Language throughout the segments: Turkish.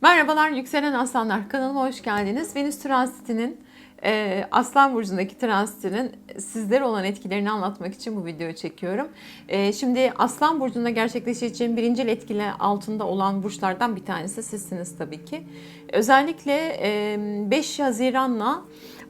Merhabalar yükselen aslanlar kanalıma hoş geldiniz. Venüs transitinin e, Aslan Burcu'ndaki transitinin sizlere olan etkilerini anlatmak için bu videoyu çekiyorum. E, şimdi Aslan Burcu'nda gerçekleşeceğim birinci etkili altında olan burçlardan bir tanesi sizsiniz tabii ki. Özellikle e, 5 Haziran'la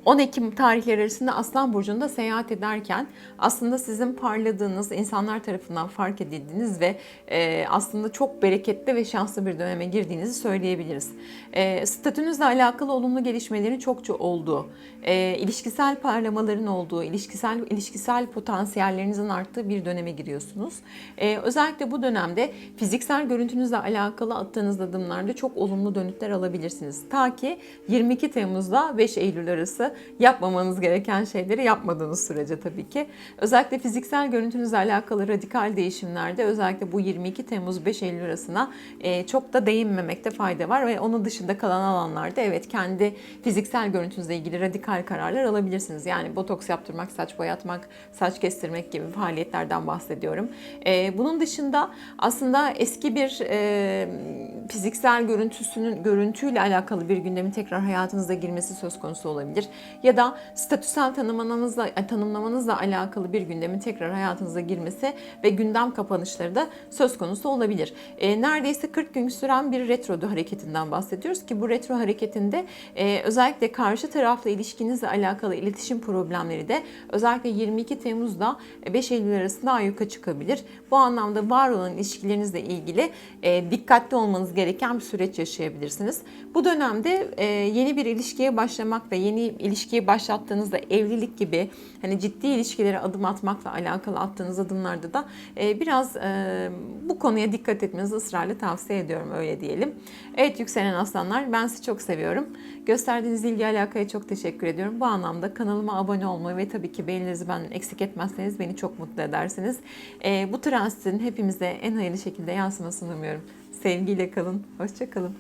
10 Ekim tarihleri arasında Aslan Burcu'nda seyahat ederken aslında sizin parladığınız, insanlar tarafından fark edildiğiniz ve e, aslında çok bereketli ve şanslı bir döneme girdiğinizi söyleyebiliriz. E, statünüzle alakalı olumlu gelişmelerin çokça olduğu, e, ilişkisel parlamaların olduğu, ilişkisel ilişkisel potansiyellerinizin arttığı bir döneme giriyorsunuz. E, özellikle bu dönemde fiziksel görüntünüzle alakalı attığınız adımlarda çok olumlu dönütler alabilirsiniz. Ta ki 22 Temmuz'da 5 Eylül arası yapmamanız gereken şeyleri yapmadığınız sürece tabii ki. Özellikle fiziksel görüntünüzle alakalı radikal değişimlerde özellikle bu 22 Temmuz 5 Eylül arasına e, çok da değinmemekte fayda var ve onun dışında kalan alanlarda evet kendi fiziksel görüntünüzle ilgili radikal kararlar alabilirsiniz. Yani botoks yaptırmak, saç boyatmak, saç kestirmek gibi faaliyetlerden bahsediyorum. E, bunun dışında aslında eski bir e, fiziksel görüntüsünün görüntüyle alakalı bir gündemin tekrar hayatınıza girmesi söz konusu olabilir. Ya da statüsel tanımlamanızla, tanımlamanızla alakalı bir gündemin tekrar hayatınıza girmesi ve gündem kapanışları da söz konusu olabilir. E, neredeyse 40 gün süren bir retro hareketinden bahsediyoruz ki bu retro hareketinde e, özellikle karşı tarafla ilişkinizle alakalı iletişim problemleri de özellikle 22 Temmuz'da 5 Eylül arasında ayyuka çıkabilir. Bu anlamda var olan ilişkilerinizle ilgili e, dikkatli olmanız gereken bir süreç yaşayabilirsiniz. Bu dönemde e, yeni bir ilişkiye başlamak ve yeni ilişkiyi başlattığınızda evlilik gibi hani ciddi ilişkilere adım atmakla alakalı attığınız adımlarda da e, biraz e, bu konuya dikkat etmenizi ısrarla tavsiye ediyorum öyle diyelim. Evet yükselen aslanlar ben sizi çok seviyorum. Gösterdiğiniz ilgi alakaya çok teşekkür ediyorum. Bu anlamda kanalıma abone olmayı ve tabii ki beğenilerinizi benden eksik etmezseniz beni çok mutlu edersiniz. E, bu transitin hepimize en hayırlı şekilde yansımasını umuyorum. Sevgiyle kalın, hoşça kalın.